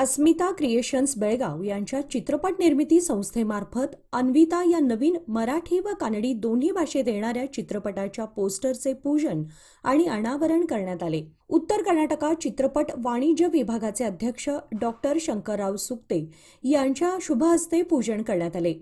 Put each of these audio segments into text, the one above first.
अस्मिता creations Belgaum यांच्या चित्रपट निर्मिती संस्थेमार्फत अन्विता या नवीन मराठी व कानडी दोन्ही भाषेत येणाऱ्या चित्रपटाच्या पोस्टरचे पूजन आणि अनावरण करण्यात आले. उत्तर कर्नाटकात चित्रपट वाणिज्य विभागाचे अध्यक्ष डॉक्टर शंकरराव सुक्ते यांच्या शुभहस्ते पूजन करण्यात आले.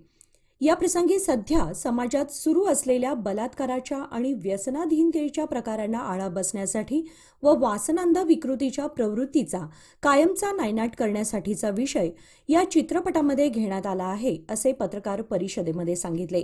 या प्रसंगी सध्या समाजात सुरू असलेल्या बलात्काराच्या आणि व्यसनाधीनतेच्या प्रकारांना आळा बसण्यासाठी व वासनांध विकृतीच्या प्रवृत्तीचा कायमचा नायनाट करण्यासाठीचा विषय या चित्रपटामध्ये घेण्यात आला आहे असे पत्रकार परिषदेमध्ये सांगितले.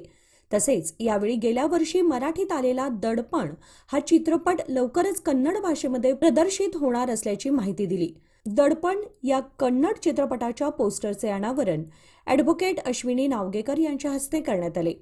तसेच यावेळी गेल्या वर्षी मराठीत आलेला दडपण हा चित्रपट लवकरच कन्नड भाषेमध्ये प्रदर्शित होणार असल्याची माहिती दिली. दडपण या कन्नड चित्रपटाच्या पोस्टरचे अनावरण. ॲडव्होकेट अश्विनी नावगेकर यांच्या हस्ते करण्यात आले.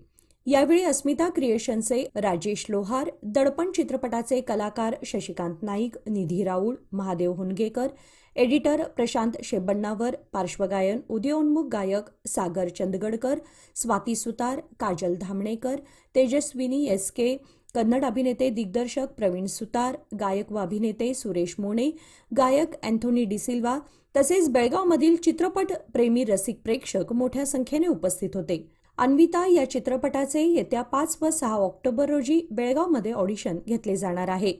यावेळी अस्मिता क्रिएशनचे राजेश लोहार दडपण चित्रपटाचे कलाकार शशिकांत नाईक निधी राऊळ महादेव हुनगेकर एडिटर प्रशांत शेबण्णावर पार्श्वगायन उदयोन्मुख गायक सागर चंदगडकर स्वाती सुतार काजल धामणेकर तेजस्विनी एस के कन्नड अभिनेते दिग्दर्शक प्रवीण सुतार गायक व अभिनेते सुरेश मोणे गायक अँथोनी डिसिल्वा तसेच बेळगावमधील चित्रपट प्रेमी रसिक प्रेक्षक मोठ्या संख्येने उपस्थित होते. अन्विता या चित्रपटाचे येत्या पाच व सहा ऑक्टोबर रोजी बेळगावमध्ये ऑडिशन घेतले जाणार आहे.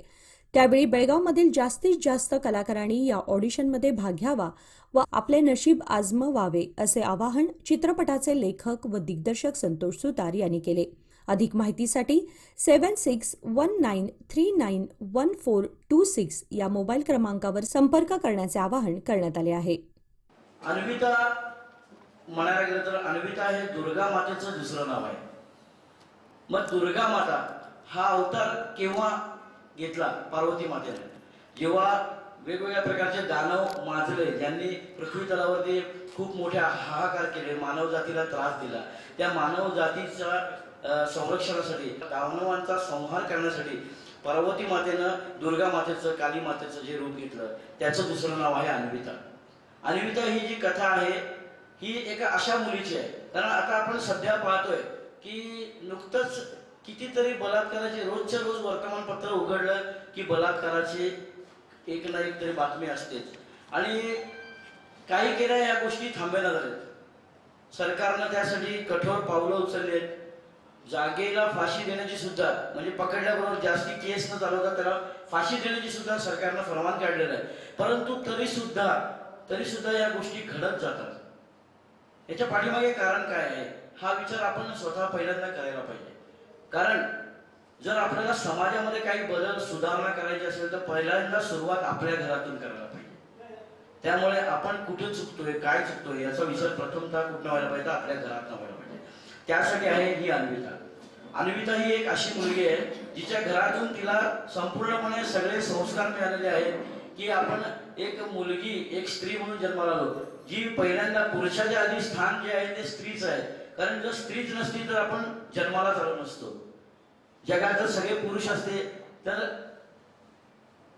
त्यावेळी बेळगावमधील जास्तीत जास्त कलाकारांनी या ऑडिशनमध्ये भाग घ्यावा व आपले नशीब आजमवावे असे आवाहन चित्रपटाचे लेखक व दिग्दर्शक संतोष सुतार यांनी केले. अधिक माहितीसाठी seven six one nine three nine one four two six या मोबाईल क्रमांकावर संपर्क करण्याचे आवाहन करण्यात आले आहे. अन्विता म्हणायला गेलं तर अन्विता हे दुर्गा मातेचं दुसरं नाव आहे. मग दुर्गा माता हा अवतार केव्हा घेतला पार्वती मातेने? जेव्हा वेगवेगळ्या प्रकारचे दानव माजले ज्यांनी पृथ्वी तलावरती खूप मोठे हाहाकार केले मानव जातीला त्रास दिला. त्या मानव जातीच्या संरक्षणासाठी दानवांचा संहार करण्यासाठी पार्वती मातेनं दुर्गा मातेचं काली मातेचं जे रूप घेतलं त्याचं दुसरं नाव आहे अन्विता. अन्विता ही जी कथा आहे ही एका अशा मुलीची आहे. कारण आता आपण सध्या पाहतोय की नुकतंच कितीतरी बलात्काराचे रोजच्या रोज वर्तमानपत्र उघडलं की बलात्काराची एक ना एक तरी बातमी असतेच. आणि काही केल्या या गोष्टी थांबेना झाल्यात सरकारनं त्यासाठी कठोर पावलं उचलली आहेत जागेला फाशी देण्याची सुद्धा म्हणजे पकडल्याबरोबर जास्ती केस न चालवता त्याला फाशी देण्याची सुद्धा सरकारनं फरमान काढलेलं आहे. परंतु तरी सुद्धा तरी सुद्धा या गोष्टी घडत जातात. याच्या पाठीमागे कारण काय आहे? हा विचार आपण स्वतः पहिल्यांदा करायला पाहिजे. कारण जर आपल्याला समाजामध्ये काही बदल सुधारणा करायची असेल तर पहिल्यांदा सुरुवात आपल्या घरातून करायला पाहिजे. त्यामुळे आपण कुठे चुकतोय काय चुकतोय याचा विचार प्रथमतः कुठं व्हायला पाहिजे? आपल्या घरात व्हायला पाहिजे. त्यासाठी आहे ही अन्विता. अन्विता ही एक अशी मुलगी आहे जिच्या घरातून तिला संपूर्णपणे सगळे संस्कार मिळालेले आहेत की आपण एक मुलगी एक स्त्री म्हणून जन्माला आलो जी पहिल्यांदा पुरुषाच्या आधी स्थान जे आहे ते स्त्रीच आहे. कारण जर स्त्रीच नसती तर आपण जन्माला आलो नसतो. जगात जर सगळे पुरुष असते तर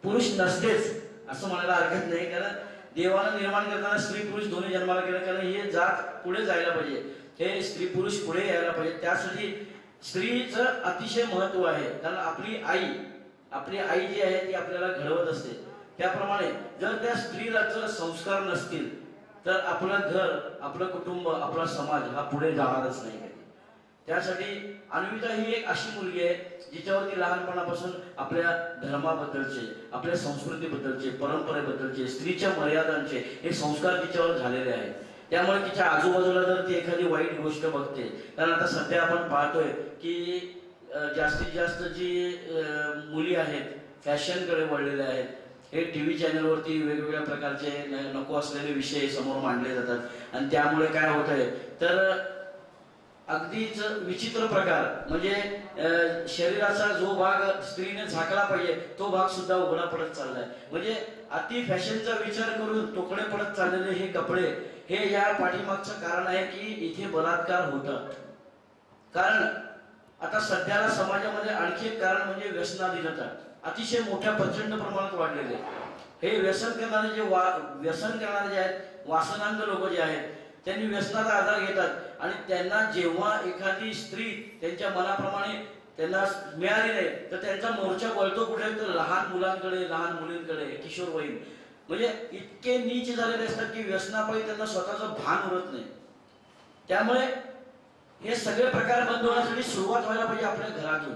पुरुष नसतेच असं म्हणायला हरकत नाही. कारण देवानं निर्माण करताना स्त्री पुरुष दोन्ही जन्माला केलं कारण हे जात पुढे जायला पाहिजे. हे स्त्री पुरुष पुढे यायला पाहिजे. त्यासाठी स्त्रीचं अतिशय महत्त्व आहे. कारण आपली आई आपली आई जी आहे ती आपल्याला घडवत असते. त्याप्रमाणे जर त्या स्त्रीला जर संस्कार नसतील तर आपलं घर आपलं कुटुंब आपला समाज हा पुढे जाणारच नाही कधी त्यासाठी अन्विता ही एक अशी मुलगी आहे जिच्यावरती लहानपणापासून आपल्या धर्माबद्दलचे आपल्या संस्कृतीबद्दलचे परंपरेबद्दलचे स्त्रीच्या मर्यादांचे हे संस्कार तिच्यावर झालेले आहेत. त्यामुळे तिच्या आजूबाजूला जर ती एखादी वाईट गोष्ट बघते कारण आता सध्या आपण पाहतोय की जास्तीत जास्त जी मुली आहेत फॅशनकडे वळलेल्या आहेत हे टी व्ही चॅनलवरती वेगवेगळ्या प्रकारचे नको असलेले विषय समोर मांडले जातात. आणि त्यामुळे काय होत आहे तर अगदीच विचित्र प्रकार म्हणजे शरीराचा जो भाग स्त्रीने झाकला पाहिजे तो भाग सुद्धा उघडा पडत चाललाय. म्हणजे अति फॅशनचा विचार करून तोकडे पडत चाललेले हे कपडे हे या पाठीमागचं कारण आहे की इथे बलात्कार होतात कारण आता सध्याला समाजामध्ये आणखी एक कारण म्हणजे व्यसनाधीनता. अतिशय मोठ्या प्रचंड प्रमाणात वाढलेले. हे व्यसन करणारे जे वा व्यसन करणारे जे आहेत वासनांग लोक जे आहेत त्यांनी व्यसनाचा आधार घेतात. आणि त्यांना जेव्हा एखादी स्त्री त्यांच्या मनाप्रमाणे त्यांना मिळाली नाही. तर त्यांचा मोर्चा वळतो कुठे तर लहान मुलांकडे लहान मुलींकडे किशोरवयीन म्हणजे इतके नीच झालेले असतात की व्यसनापायी त्यांना स्वतःचं भान उरत नाही. त्यामुळे हे सगळे प्रकार बंद होण्यासाठी सुरुवात व्हायला पाहिजे आपल्या घरातून.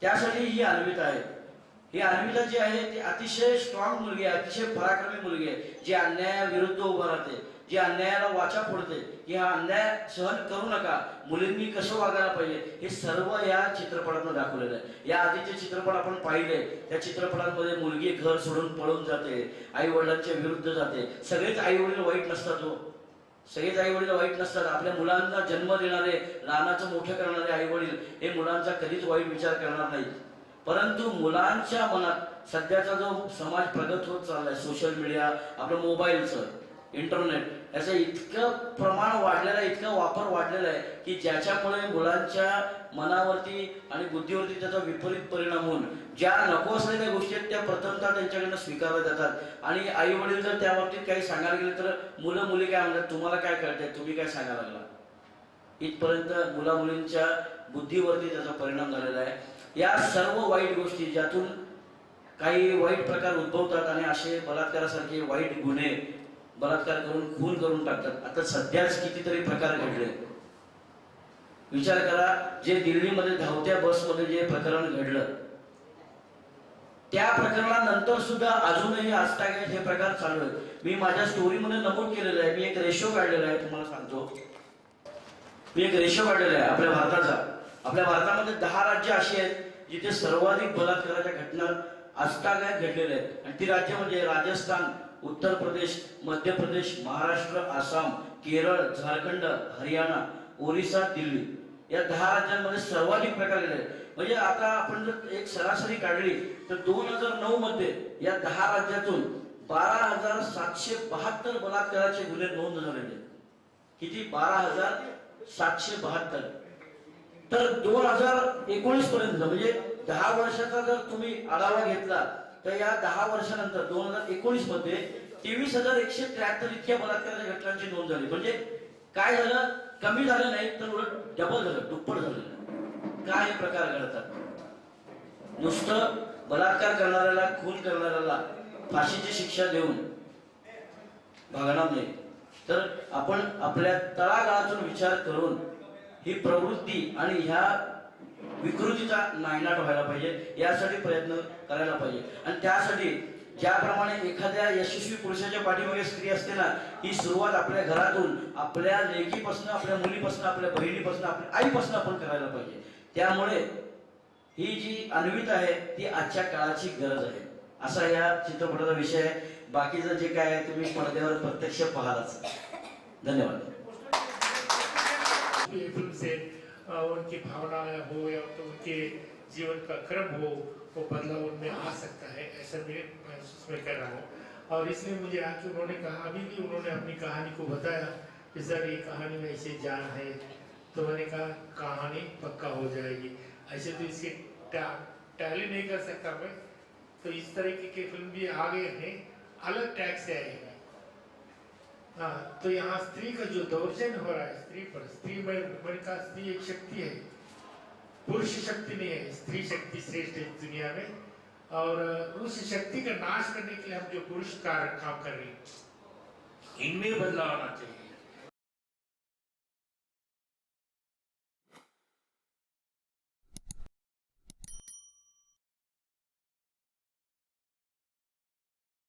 त्यासाठी ही आर्विता आहे. ही आर्विता जी आहे ती अतिशय स्ट्रॉंग मुलगी आहे अतिशय पराक्रमी मुलगी आहे जी अन्यायाविरुद्ध उभं राहते. जी अन्यायाला वाचा फोडते की हा अन्याय सहन करू नका. मुलींनी कसं वागायला पाहिजे हे सर्व या चित्रपटातून दाखवलेलं आहे. या आधीचे चित्रपट आपण पाहिले. त्या चित्रपटांमध्ये मुलगी घर सोडून पळून जाते आई वडिलांच्या विरुद्ध जाते. सगळेच आई वडील वाईट नसतात हो. सगळेच आई वडील वाईट नसतात. आपल्या मुलांना जन्म देणारे लहानाचं मोठं करणारे आई वडील हे मुलांचा कधीच वाईट विचार करणार नाहीत. परंतु मुलांच्या मनात सध्याचा जो समाज प्रगत होत चाललाय सोशल मीडिया आपलं मोबाईलचं इंटरनेट याचं इतकं प्रमाण वाढलेलं आहे इतकं वापर वाढलेला आहे की ज्याच्यामुळे मुलांच्या मनावरती आणि बुद्धीवरती त्याचा विपरीत परिणाम होऊन ज्या नको असलेल्या गोष्टी आहेत त्या प्रथमतः त्यांच्याकडनं स्वीकारल्या जातात. आणि आई वडील जर त्या बाबतीत काही सांगायला गेले तर मुलं मुली काय म्हणतात तुम्हाला काय कळतंय? तुम्ही काय सांगायला लागला? इथपर्यंत मुला मुलींच्या बुद्धीवरती त्याचा परिणाम झालेला आहे. या सर्व वाईट गोष्टी ज्यातून काही वाईट प्रकार उद्भवतात आणि असे बलात्कारासारखे वाईट गुन्हे बलात्कार करून खून करून टाकतात. आता सध्याच कितीतरी प्रकार घडले. विचार करा जे दिल्लीमध्ये धावत्या बसमध्ये जे प्रकरण घडलं त्या प्रकरणानंतर सुद्धा अजूनही आजतागायत हे प्रकार चालू आहेत. मी माझ्या स्टोरीमध्ये नमूद केलेलं आहे. मी एक रेशो काढलेला आहे तुम्हाला सांगतो. मी एक रेशो काढलेला आहे आपल्या भारताचा. आपल्या भारतामध्ये दहा राज्य अशी आहेत जिथे सर्वाधिक बलात्काराच्या घटना आजतागायत घडलेले आहेत आणि ती राज्य म्हणजे राजस्थान उत्तर प्रदेश मध्य प्रदेश महाराष्ट्र आसाम केरळ झारखंड हरियाणा ओरिसा दिल्ली या दहा राज्यांमध्ये सर्वाधिक प्रकार घडले आहेत. म्हणजे आता आपण जर एक सरासरी काढली तर दोन हजार नऊ मध्ये या दहा राज्यातून बारा हजार सातशे बहात्तर बलात्काराचे गुन्हे नोंद झालेले आहेत. किती बारा हजार सातशे बहात्तर तर दोन हजार एकोणीस पर्यंत म्हणजे दहा वर्षाचा जर तुम्ही आढावा घेतला तर या दहा वर्षानंतर दोन हजार एकोणीसमध्ये तेवीस हजार एकशे त्र्याहत्तर इतक्या बलात्काराच्या घटनांची नोंद झाली. म्हणजे काय झालं? कमी झालं नाही तर उलट डबल झालं दुप्पट झालं. काय हे प्रकार घडतात? नुसतं बलात्कार करणाऱ्याला खून करणाऱ्याला फाशीची शिक्षा देऊन भागणार नाही. तर आपण आपल्या तळागाळातून विचार करून ही प्रवृत्ती आणि ह्या विकृतीचा नायनाट व्हायला पाहिजे. यासाठी प्रयत्न करायला पाहिजे. आणि त्यासाठी ज्याप्रमाणे एखाद्या यशस्वी पुरुषाच्या पाठीमागे स्त्री असते ना ही सुरुवात आपल्या घरातून आपल्या लेकीपासून आपल्या मुलीपासून आपल्या बहिणीपासून आपल्या आईपासून आपण करायला पाहिजे. त्यामुळे ही जी अन्वित आहे ती आजच्या काळाची गरज आहे. असा या चित्रपटाचा विषय आहे. बाकीचं जे काय आहे तुम्ही पडद्यावर प्रत्यक्ष पाहालच धन्यवाद. उनकी भावना हो या तो उनके जीवन का क्रम हो, वो बदलाव उनमें आ सकता है, ऐसा मैं महसूस मैं कर रहा हूँ। और इसलिए मुझे आके उन्होंने कहा, अभी भी उन्होंने अपनी कहानी को बताया कि, सर, ये कहानी में ऐसे जान है। तो मैंने कहा, कहानी पक्का हो जाएगी। ऐसे तो इसके टैली नहीं कर सकता मैं। तो इस तरीके की फ़िल्म भी आ गए हैं, अलग टैग से आएगी हाँ तो यहाँ स्त्री का जो दौर्जन्य हो रहा है, स्त्री पर, स्त्री में कहा स्त्री एक शक्ति है। पुरुष शक्ति नहीं है, स्त्री शक्ति श्रेष्ठ है दुनिया में। और, उस शक्ति का नाश करने के लिए हम जो पुरुष कार्य काम कर रहे हैं, इनमें बदलाव आना चाहिए।